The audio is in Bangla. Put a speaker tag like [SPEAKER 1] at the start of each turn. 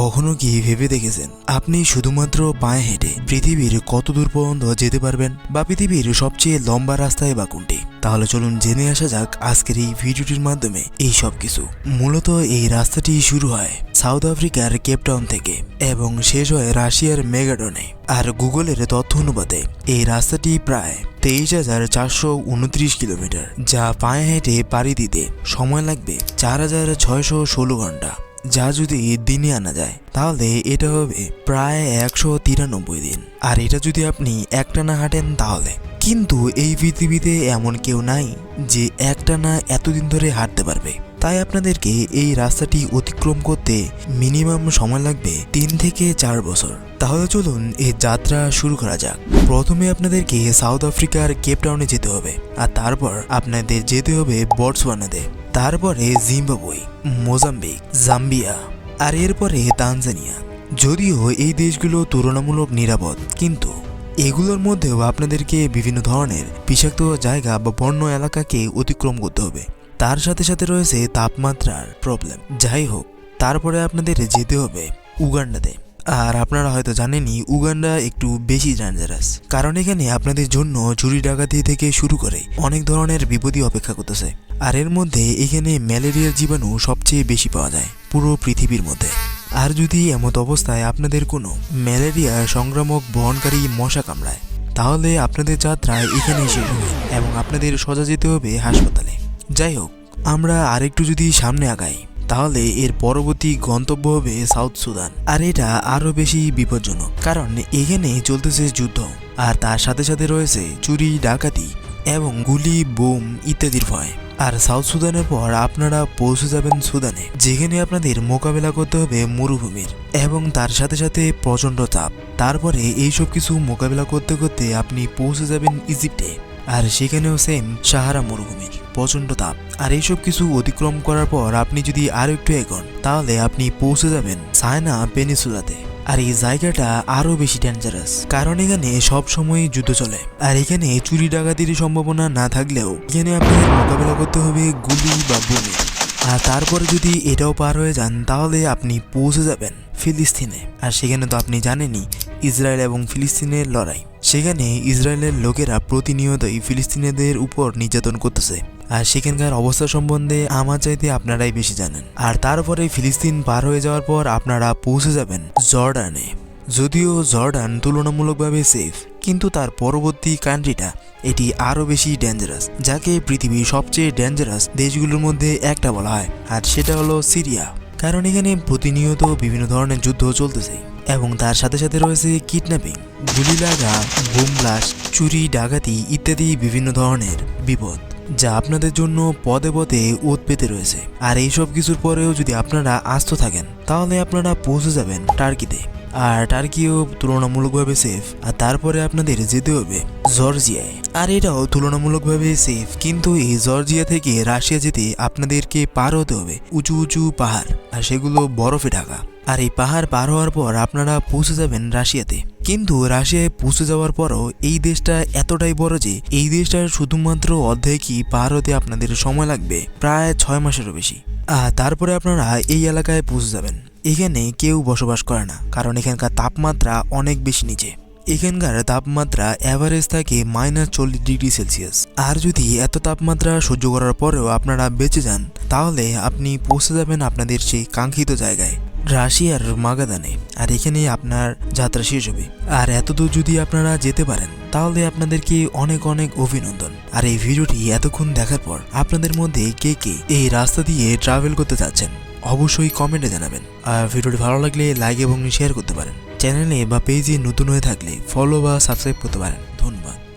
[SPEAKER 1] কখনো কি ভেবে দেখেছেন? আপনি শুধুমাত্র পায়ে হেঁটে পৃথিবীর কত দূর পর্যন্ত যেতে পারবেন বা পৃথিবীর সবচেয়ে লম্বা রাস্তায় বা কোনটি? তাহলে চলুন জেনে আসা যাক আজকের এই ভিডিওটির মাধ্যমে এই সব কিছু। মূলত এই রাস্তাটি শুরু হয় সাউথ আফ্রিকার কেপটাউন থেকে এবং শেষ হয় রাশিয়ার মেগাডনে। আর গুগলের তথ্য অনুপাতে এই রাস্তাটি প্রায় তেইশ হাজার চারশো উনত্রিশ কিলোমিটার, যা পায়ে হেঁটে পাড়ি দিতে সময় লাগবে চার হাজার ছয়শো ষোলো ঘণ্টা। যা যদি দিনে আনা যায়, তাহলে এটা হবে প্রায় একশো তিরানব্বই দিন। আর এটা যদি আপনি একটানা হাঁটেন তাহলে। কিন্তু এই পৃথিবীতে এমন কেউ নাই যে একটানা এতদিন ধরে হাঁটতে পারবে। তাই আপনাদেরকে এই রাস্তাটি অতিক্রম করতে মিনিমাম সময় লাগবে তিন থেকে চার বছর। তাহলে চলুন এই যাত্রা শুরু করা যাক। প্রথমে আপনাদেরকে সাউথ আফ্রিকার কেপটাউনে যেতে হবে। আর তারপর আপনাদের যেতে হবে বটসওয়ানাতে। তারপরে জিম্বাবুই মোজাম্বিক, জাম্বিয়া আর এরপরে তানজানিয়া। যদিও এই দেশগুলো তুলনামূলক নিরাপদ, কিন্তু এগুলোর মধ্যেও আপনাদেরকে বিভিন্ন ধরনের বিষাক্ত জায়গা বা বন্য এলাকাকে অতিক্রম করতে হবে। তার সাথে সাথে রয়েছে তাপমাত্রার প্রবলেম। যাই হোক, তারপরে আপনাদের যেতে হবে উগান্ডাতে। আর আপনারা হয়তো জানেনই, উগান্ডা একটু বেশি ডেঞ্জারাস কারণ এখানে আপনাদের জন্য চুরি ডাকাতি থেকে শুরু করে অনেক ধরনের বিপদই অপেক্ষা করতেছে। আর এর মধ্যে এখানে ম্যালেরিয়ার জীবাণু সবচেয়ে বেশি পাওয়া যায় পুরো পৃথিবীর মধ্যে। আর যদি এমত অবস্থায় আপনাদের কোনো ম্যালেরিয়া সংক্রামক বহনকারী মশা কামড়ায়, তাহলে আপনাদের যাত্রা এখানেই শেষ হবে এবং আপনাদের সোজা যেতে হবে হাসপাতালে। যাই হোক, আমরা আরেকটু যদি সামনে আগাই। তাহলে এর পরবর্তী গন্তব্য হবে সাউথ সুদান। আর এটা আরও বেশি বিপজ্জনক, কারণ এখানে চলতেছে যুদ্ধ, আর তার সাথে সাথে রয়েছে চুরি, ডাকাতি এবং গুলি, বোম ইত্যাদির ভয়। আর সাউথ সুদানের পর আপনারা পৌঁছে যাবেন সুদানে, যেখানে আপনাদের মোকাবেলা করতে হবে মরুভূমির এবং তার সাথে সাথে প্রচণ্ড তাপ। তারপরে এইসব কিছু মোকাবেলা করতে করতে আপনি পৌঁছে যাবেন ইজিপ্টে। আর সেখানেও সেম সাহারা মরুভূমির। প্রচণ্ড তাপ। আর এইসব কিছু অতিক্রম করার পর আপনি যদি আরও একটু এগোন, তাহলে আপনি পৌঁছে যাবেন সায়না পেনিসুলাতে আর এই জায়গাটা আরও বেশি ডেঞ্জারাস কারণ এখানে সবসময় যুদ্ধ চলে। আর এখানে চুরি ডাকাতির সম্ভাবনা না থাকলেও এখানে আপনাদের মোকাবেলা করতে হবে গুলি বা বোমে। আর তারপরে যদি এটাও পার হয়ে যান, তাহলে আপনি পৌঁছে যাবেন ফিলিস্তিনে। আর সেখানে তো আপনি জানেনই, ইসরায়েল এবং ফিলিস্তিনের লড়াই। সেখানে ইসরায়েলের লোকেরা প্রতিনিয়তই ফিলিস্তিনিদের উপর নির্যাতন করতেছে। আর সেখানকার অবস্থা সম্বন্ধে আমার চাইতে আপনারাই বেশি জানেন। আর তারপরে ফিলিস্তিন পার হয়ে যাওয়ার পর আপনারা পৌঁছে যাবেন জর্ডানে। যদিও জর্ডান তুলনামূলকভাবে সেফ কিন্তু তার পরবর্তী কান্ট্রিটা, এটি আরও বেশি ডেঞ্জারাস যাকে পৃথিবীর সবচেয়ে ডেঞ্জারাস দেশগুলোর মধ্যে একটা বলা হয়, আর সেটা হলো সিরিয়া। কারণ এখানে প্রতিনিয়ত বিভিন্ন ধরনের যুদ্ধ চলতেছে, এবং তার সাথে সাথে রয়েছে কিডন্যাপিং গুলি লাগা বোম ব্লাস্ট চুরি, ডাকাতি ইত্যাদি বিভিন্ন ধরনের বিপদ, যা আপনাদের জন্য পদে পদে ওত পেতে রয়েছে। আর এইসব কিছুর পরেও যদি আপনারা আস্ত থাকেন, তাহলে আপনারা পৌঁছে যাবেন টার্কিতে। আর টার্কিও তুলনামূলকভাবে সেফ আর তারপরে আপনাদের যেতে হবে জর্জিয়ায়। আর এটাও তুলনামূলকভাবে সেফ কিন্তু এই জর্জিয়া থেকে রাশিয়া যেতে আপনাদেরকে পার হতে হবে উঁচু উঁচু পাহাড়, আর সেগুলো বরফে ঢাকা। আর এই পাহাড় পার হওয়ার পর আপনারা পৌঁছে যাবেন রাশিয়াতে। কিন্তু রাশিয়ায় পৌঁছে যাওয়ার পরও এই দেশটা এতটাই বড় যে, এই দেশটার শুধুমাত্র অর্ধেকই পার হতে আপনাদের সময় লাগবে, প্রায় ছয় মাসেরও বেশি। আর তারপরে আপনারা এই এলাকায় পৌঁছে যাবেন। এখানে কেউ বসবাস করে না, কারণ এখানকার তাপমাত্রা অনেক বেশি নিচে। এখানকার তাপমাত্রা অ্যাভারেজ থাকে মাইনাস চল্লিশ ডিগ্রি সেলসিয়াস আর যদি এত তাপমাত্রা সহ্য করার পরেও আপনারা বেঁচে যান, তাহলে আপনি পৌঁছে যাবেন আপনাদের সেই কাঙ্ক্ষিত জায়গায়, রাশিয়ার মাগাদানে। আর এখানে আপনার যাত্রা শেষ হবে। আর এতদূর যদি আপনারা যেতে পারেন, তাহলে আপনাদেরকে অনেক অনেক অভিনন্দন। আর এই ভিডিওটি এতক্ষণ দেখার পর আপনাদের মধ্যে কে কে এই রাস্তা দিয়ে ট্রাভেল করতে চাচ্ছেন অবশ্যই কমেন্টে জানাবেন। আর ভিডিওটি ভালো লাগলে লাইক এবং শেয়ার করতে পারেন। চ্যানেলে বা পেজে নতুন হয়ে থাকলে ফলো বা সাবস্ক্রাইব করতে পারেন। ধন্যবাদ।